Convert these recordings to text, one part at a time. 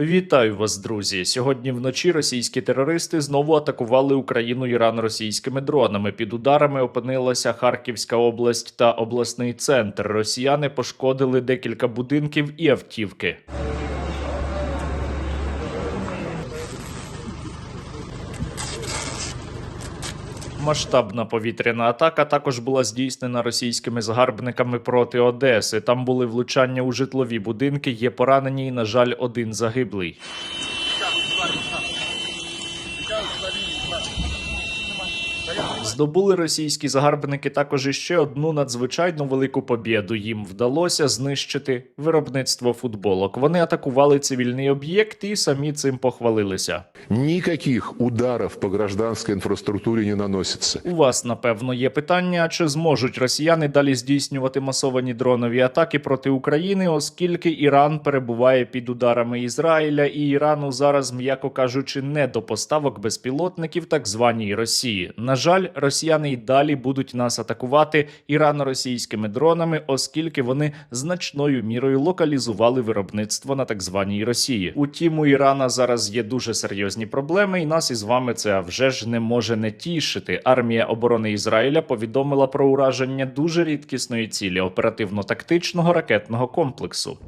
Вітаю вас, друзі! Сьогодні вночі російські терористи знову атакували Україну Іран російськими дронами. Під ударами опинилася Харківська область та обласний центр. Росіяни пошкодили декілька будинків і автівки. Масштабна повітряна атака також була здійснена російськими загарбниками проти Одеси. Там були влучання у житлові будинки. Є поранені і, на жаль, один загиблий. Здобули російські загарбники також іще одну надзвичайно велику побєду. Їм вдалося знищити виробництво футболок. Вони атакували цивільний об'єкт і самі цим похвалилися. Никаких ударов по гражданской инфраструктуре не наносится. У вас напевно є питання, чи зможуть росіяни далі здійснювати масовані дронові атаки проти України, оскільки Іран перебуває під ударами Ізраїля, і Ірану зараз, м'яко кажучи, не до поставок безпілотників так званій Росії. На жаль, росіяни й далі будуть нас атакувати ірано-російськими дронами, оскільки вони значною мірою локалізували виробництво на так званій Росії. Утім, у Ірана зараз є дуже серйозні проблеми, і нас із вами це вже ж не може не тішити. Армія оборони Ізраїля повідомила про ураження дуже рідкісної цілі оперативно-тактичного ракетного комплексу.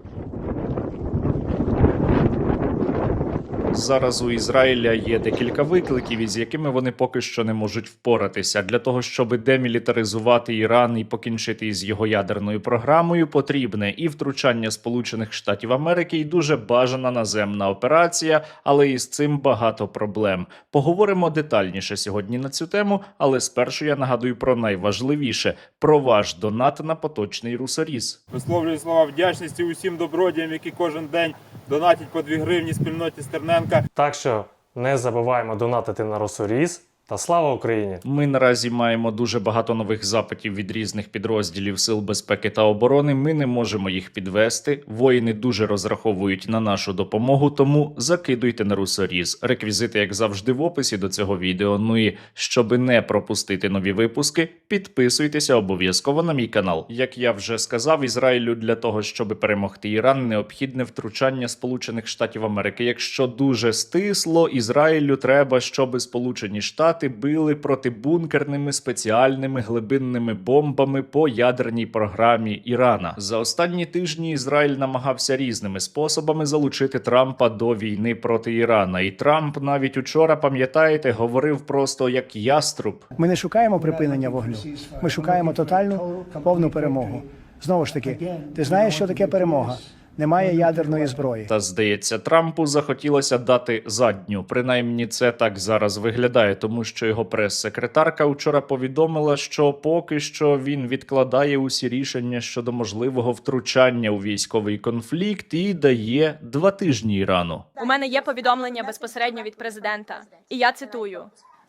Зараз у Ізраїля є декілька викликів, із якими вони поки що не можуть впоратися. Для того щоб демілітаризувати Іран і покінчити із його ядерною програмою, потрібне і втручання Сполучених Штатів Америки, і дуже бажана наземна операція, але із цим багато проблем. Поговоримо детальніше сьогодні на цю тему, але спершу я нагадую про найважливіше про ваш донат на поточний русоріз. Висловлюю слова вдячності усім добродіям, які кожен день донатять по 2 гривні спільноті Стерненка. Так що не забуваємо донатити на Росоріз та слава Україні! Ми наразі маємо дуже багато нових запитів від різних підрозділів сил безпеки та оборони. Ми не можемо їх підвести. Воїни дуже розраховують на нашу допомогу, тому закидуйте на русоріз. Реквізити, як завжди, в описі до цього відео. Ну і щоби не пропустити нові випуски, підписуйтеся обов'язково на мій канал. Як я вже сказав, Ізраїлю для того, щоб перемогти Іран, необхідне втручання Сполучених Штатів Америки. Якщо дуже стисло, Ізраїлю треба, щоб Сполучені Штати били протибункерними спеціальними глибинними бомбами по ядерній програмі Ірана. За останні тижні Ізраїль намагався різними способами залучити Трампа до війни проти Ірана. І Трамп навіть учора, пам'ятаєте, говорив просто як яструб. Ми не шукаємо припинення вогню. Ми шукаємо тотальну повну перемогу. Знову ж таки, ти знаєш, що таке перемога? Немає ядерної зброї. Та здається, Трампу захотілося дати задню. Принаймні, це так зараз виглядає, тому що його прес-секретарка вчора повідомила, що поки що він відкладає усі рішення щодо можливого втручання у військовий конфлікт і дає два тижні Ірану. У мене є повідомлення безпосередньо від президента, і я цитую.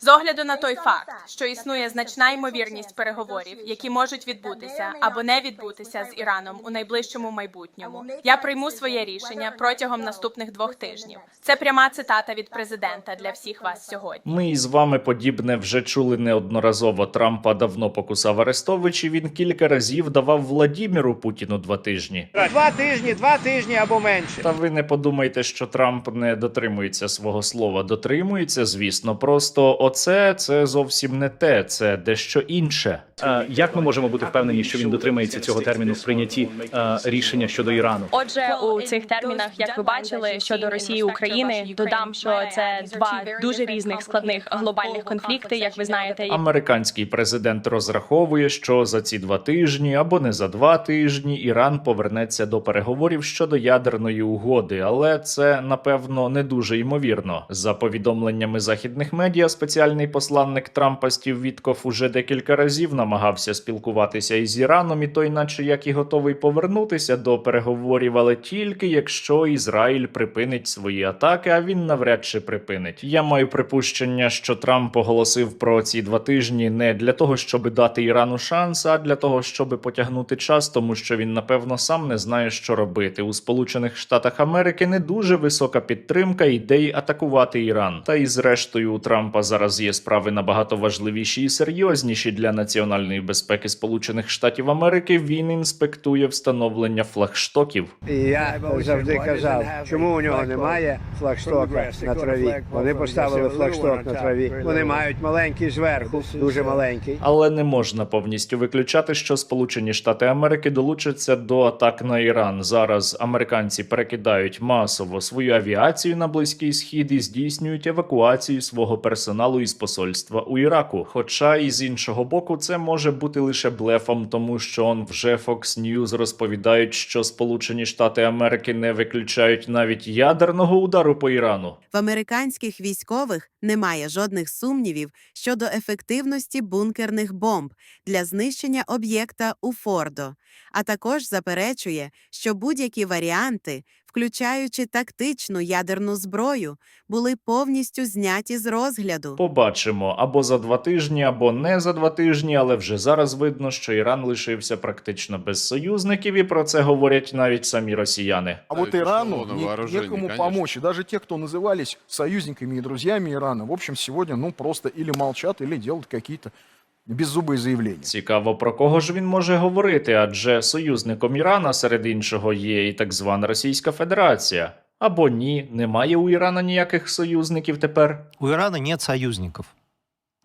З огляду на той факт, що існує значна ймовірність переговорів, які можуть відбутися або не відбутися з Іраном у найближчому майбутньому, я прийму своє рішення протягом наступних двох тижнів. Це пряма цитата від президента для всіх вас сьогодні. Ми із вами подібне вже чули неодноразово. Трампа давно покусав Арестович, і він кілька разів давав Владіміру Путіну два тижні. Два тижні, два тижні або менше. Та ви не подумайте, що Трамп не дотримується свого слова. Дотримується, звісно. Просто оце це зовсім не те, це дещо інше. Е, Як ми можемо бути впевнені, що він дотримається цього терміну в прийнятті е, рішення щодо Ірану? Отже, у цих термінах, як ви бачили, щодо Росії і України, додам, що це два дуже різних складних глобальних конфлікти, як ви знаєте, Американський президент розраховує, що за ці два тижні або не за два тижні Іран повернеться до переговорів щодо ядерної угоди, але це напевно не дуже ймовірно. За повідомленнями західних медіа, спеціальний посланник Трампа Стів Вітков уже декілька разів намагався спілкуватися із Іраном, і той, наче як і готовий повернутися до переговорів, але тільки якщо Ізраїль припинить свої атаки, а він навряд чи припинить. Я маю припущення, що Трамп оголосив про ці два тижні не для того, щоб дати Ірану шанс, а для того, щоб потягнути час, тому що він напевно сам не знає, що робити. У Сполучених Штатах Америки не дуже висока підтримка ідеї атакувати Іран. Та і зрештою у Трампа зараз. Зараз є справи набагато важливіші і серйозніші для національної безпеки Сполучених Штатів Америки. Він інспектує встановлення флагштоків. І я завжди казав, чому у нього немає флагштока на траві. Вони поставили флагшток на траві. Вони мають маленький зверху, дуже маленький. Але не можна повністю виключати, що Сполучені Штати Америки долучаться до атак на Іран. Зараз американці перекидають масово свою авіацію на близький схід і здійснюють евакуацію свого персоналу із посольства у Іраку. Хоча і з іншого боку, це може бути лише блефом, тому що он вже Fox News розповідають, що Сполучені Штати Америки не виключають навіть ядерного удару по Ірану. В американських військових немає жодних сумнівів щодо ефективності бункерних бомб для знищення об'єкта у Фордо, а також заперечує, що будь-які варіанти, включаючи тактичну ядерну зброю, були повністю зняті з розгляду. Побачимо або за два тижні, або не за два тижні, але вже зараз видно, що Іран лишився практично без союзників, і про це говорять навіть самі росіяни. А вот Ирану не- некому помочь. И даже те, кто назывались союзниками и друзьями Ирана, в общем, сегодня ну просто или молчат, или делают какие-то беззубые заявлення. Цікаво, про кого ж він може говорити, адже союзником Ірана серед іншого є і так звана Російська Федерація. Або ні, немає у Ірана ніяких союзників тепер. У Ірана нет союзников.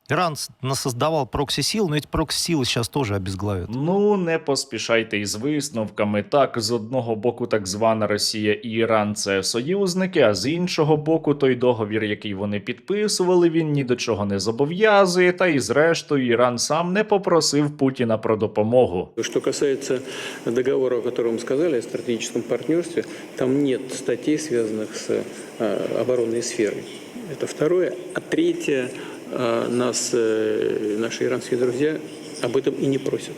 Иран с- насоздавал прокси-сил, но эти прокси-силы сейчас тоже обезглавят. Ну, не поспішайте із висновками. Так, з одного боку, так звана Росія і Іран це союзники, а з іншого боку, той договір, який вони підписували, він ні до чого не зобов'язує. Та і зрештою, Іран сам не попросив Путіна про допомогу. Что касается договора, о котором мы сказали, о стратегическом партнерстве, там нет статей, связанных с э, оборонной сферой. Это второе. А третье, э, нас э, наши иранские друзья об этом и не просят.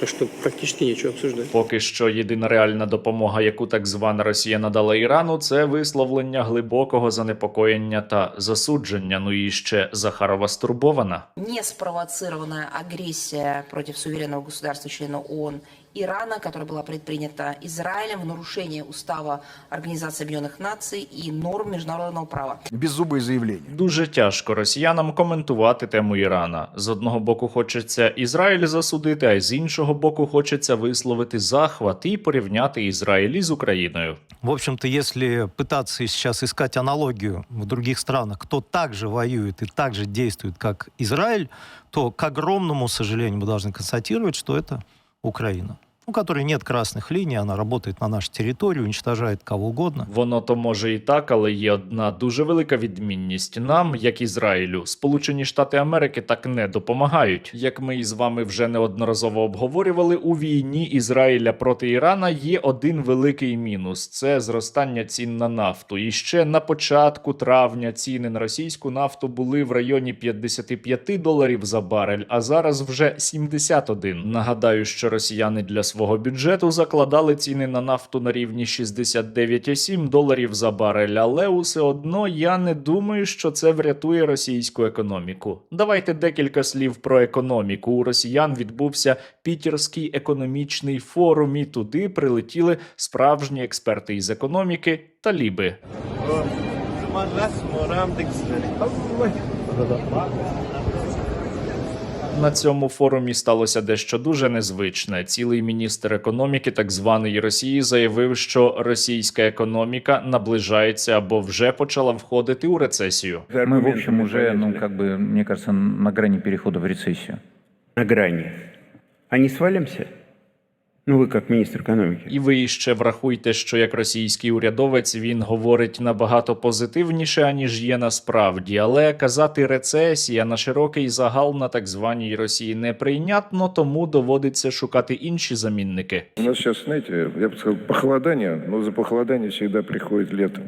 Так что практически нечего обсуждать. Поки що єдина реальна допомога, яку так звана Росія надала Ірану, це висловлення глибокого занепокоєння та засудження. Ну і ще Захарова стурбована. не спровоцированная агрессия против суверенного государства-члена ООН Ирана, которая была предпринята Израилем в нарушение устава Организации Объединенных Наций и норм международного права. Беззубые заявления. Дуже тяжко росіянам коментувати тему Ірана. З одного боку хочеться Ізраїль засудити, а з іншого боку хочеться висловити захват і порівняти Ізраїль із Україною. В общем-то, если пытаться сейчас искать аналогию в других странах, кто также воюет и также действует, как Израиль, то, к огромному сожалению, мы должны констатировать, что это Украина, у которой нет красных линий, она работает на нашей территории, уничтожает кого угодно. Воно то може і так, але є одна дуже велика відмінність. Нам, як Ізраїлю, Сполучені Штати Америки так не допомагають. Як ми із вами вже неодноразово обговорювали, у війні Ізраїля проти Ірана є один великий мінус: це зростання цін на нафту. І ще на початку травня ціни на російську нафту були в районі 55 доларів за барель, а зараз вже 71. Нагадаю, що росіяни для свого бюджету закладали ціни на нафту на рівні 69,7 доларів за барель, але усе одно я не думаю, що це врятує російську економіку. Давайте декілька слів про економіку. У росіян відбувся Пітерський економічний форум, і туди прилетіли справжні експерти із економіки та ліби. На цьому форумі сталося дещо дуже незвичне. Цілий міністр економіки так званої Росії заявив, що російська економіка наближається або вже почала входити у рецесію. Ми, в общем, уже, ну, как бы, мне кажется, на грані переходу в рецесію. На грані. А не свалимся? Ну, ви як міністр економіки. І ви ще врахуйте, що як російський урядовець він говорить набагато позитивніше, аніж є насправді. Але казати рецесія на широкий загал на так званій Росії неприйнятно, тому доводиться шукати інші замінники. У нас сейчас, знаете, я бы сказал, похолодание, но за похолодание всегда приходит лето.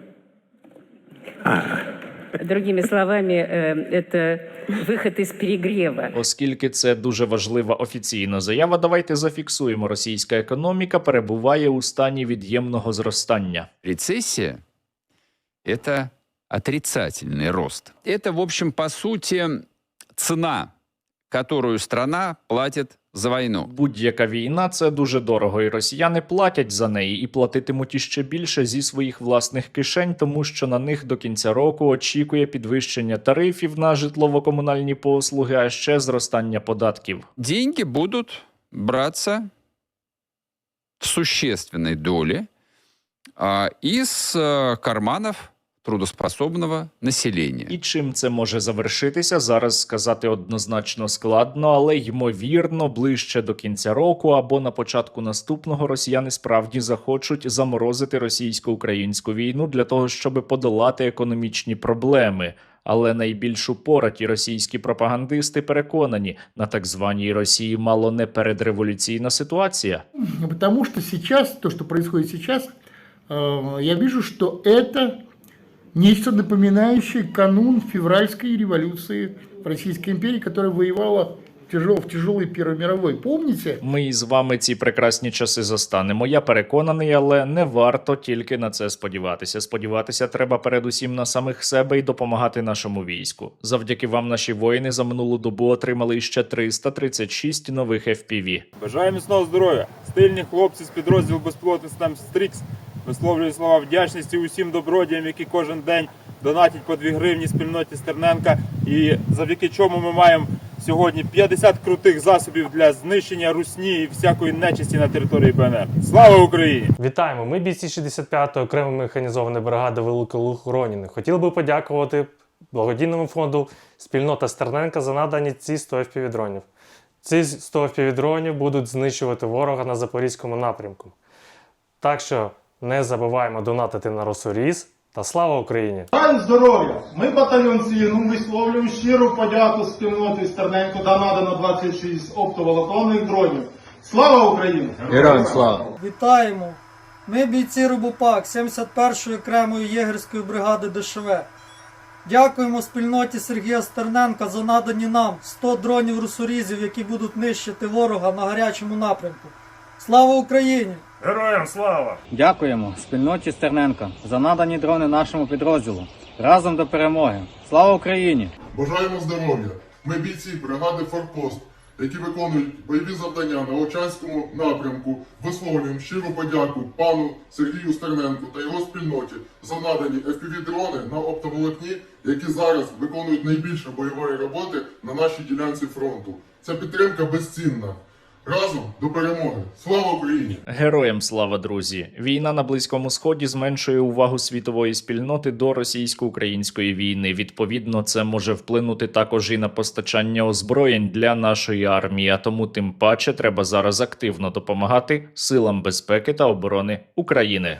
Другими словами, это выход из перегрева. Оскільки це дуже важлива офіційна заява, давайте зафіксуємо. Російська економіка перебуває у стані від'ємного зростання. Рецессия – это отрицательный рост. Это, в общем, по сути, цена, которую страна платит за войну. Будь-яка війна це дуже дорого, і росіяни платять за неї і платитимуть іще більше зі своїх власних кишень, тому що на них до кінця року очікує підвищення тарифів на житлово-комунальні послуги, а ще зростання податків. Деньги будут браться в существенной доле а, из а, карманов трудоспособного населения. І чим це може завершитися, зараз сказати однозначно складно, але ймовірно, ближче до кінця року або на початку наступного росіяни справді захочуть заморозити російсько-українську війну для того, щоб подолати економічні проблеми. Але найбільш упораті російські пропагандисти переконані, на так званій Росії мало не передреволюційна ситуація. Потому что сейчас, то, что происходит сейчас, э, я вижу, что это нечто напоминающее канун февральской революции в Российской империи, которая воевала в, тяжел, в тяжелой мировой. Помните? Ми із вами ці прекрасні часи застанемо. Я переконаний, але не варто тільки на це сподіватися. Сподіватися треба передусім на самих себе і допомагати нашому війську. Завдяки вам наші воїни за минулу добу отримали ще 336 нових FPV. Бажаю міцного здоров'я. Стильні хлопці з підрозділу безпілотних систем Стрікс висловлюю слова вдячності усім добродіям, які кожен день донатять по 2 гривні спільноті Стерненка, і завдяки чому ми маємо сьогодні 50 крутих засобів для знищення русні і всякої нечисті на території БНР. Слава Україні! Вітаємо! Ми бійці 65-ї окремої механізованої бригади Великолухроніни. Хотіли би подякувати благодійному фонду спільнота Стерненка за надані ці 100 FPV-дронів. Ці 100 FPV-дронів будуть знищувати ворога на запорізькому напрямку. Так що не забуваємо донатити на Росоріз та слава Україні! Бажаємо здоров'я! Ми батальйон Сігнум висловлюємо щиру подяку спільноті Стерненко та надано 26 оптоволоконних дронів. Слава Україні! Героям слава! Вітаємо! Ми бійці Робопак 71-ї окремої єгерської бригади ДШВ. Дякуємо спільноті Сергія Стерненка за надані нам 100 дронів русорізів, які будуть нищити ворога на гарячому напрямку. Слава Україні! Героям слава! Дякуємо спільноті Стерненка за надані дрони нашому підрозділу. Разом до перемоги. Слава Україні! Бажаємо здоров'я. Ми бійці бригади Форпост, які виконують бойові завдання на Очанському напрямку. Висловлюємо щиру подяку пану Сергію Стерненку та його спільноті за надані FPV-дрони на оптоволокні, які зараз виконують найбільше бойової роботи на нашій ділянці фронту. Ця підтримка безцінна. Разом до перемоги. Слава Україні! Героям слава, друзі! Війна на близькому сході зменшує увагу світової спільноти до російсько-української війни. Відповідно, це може вплинути також і на постачання озброєнь для нашої армії. А тому тим паче треба зараз активно допомагати силам безпеки та оборони України.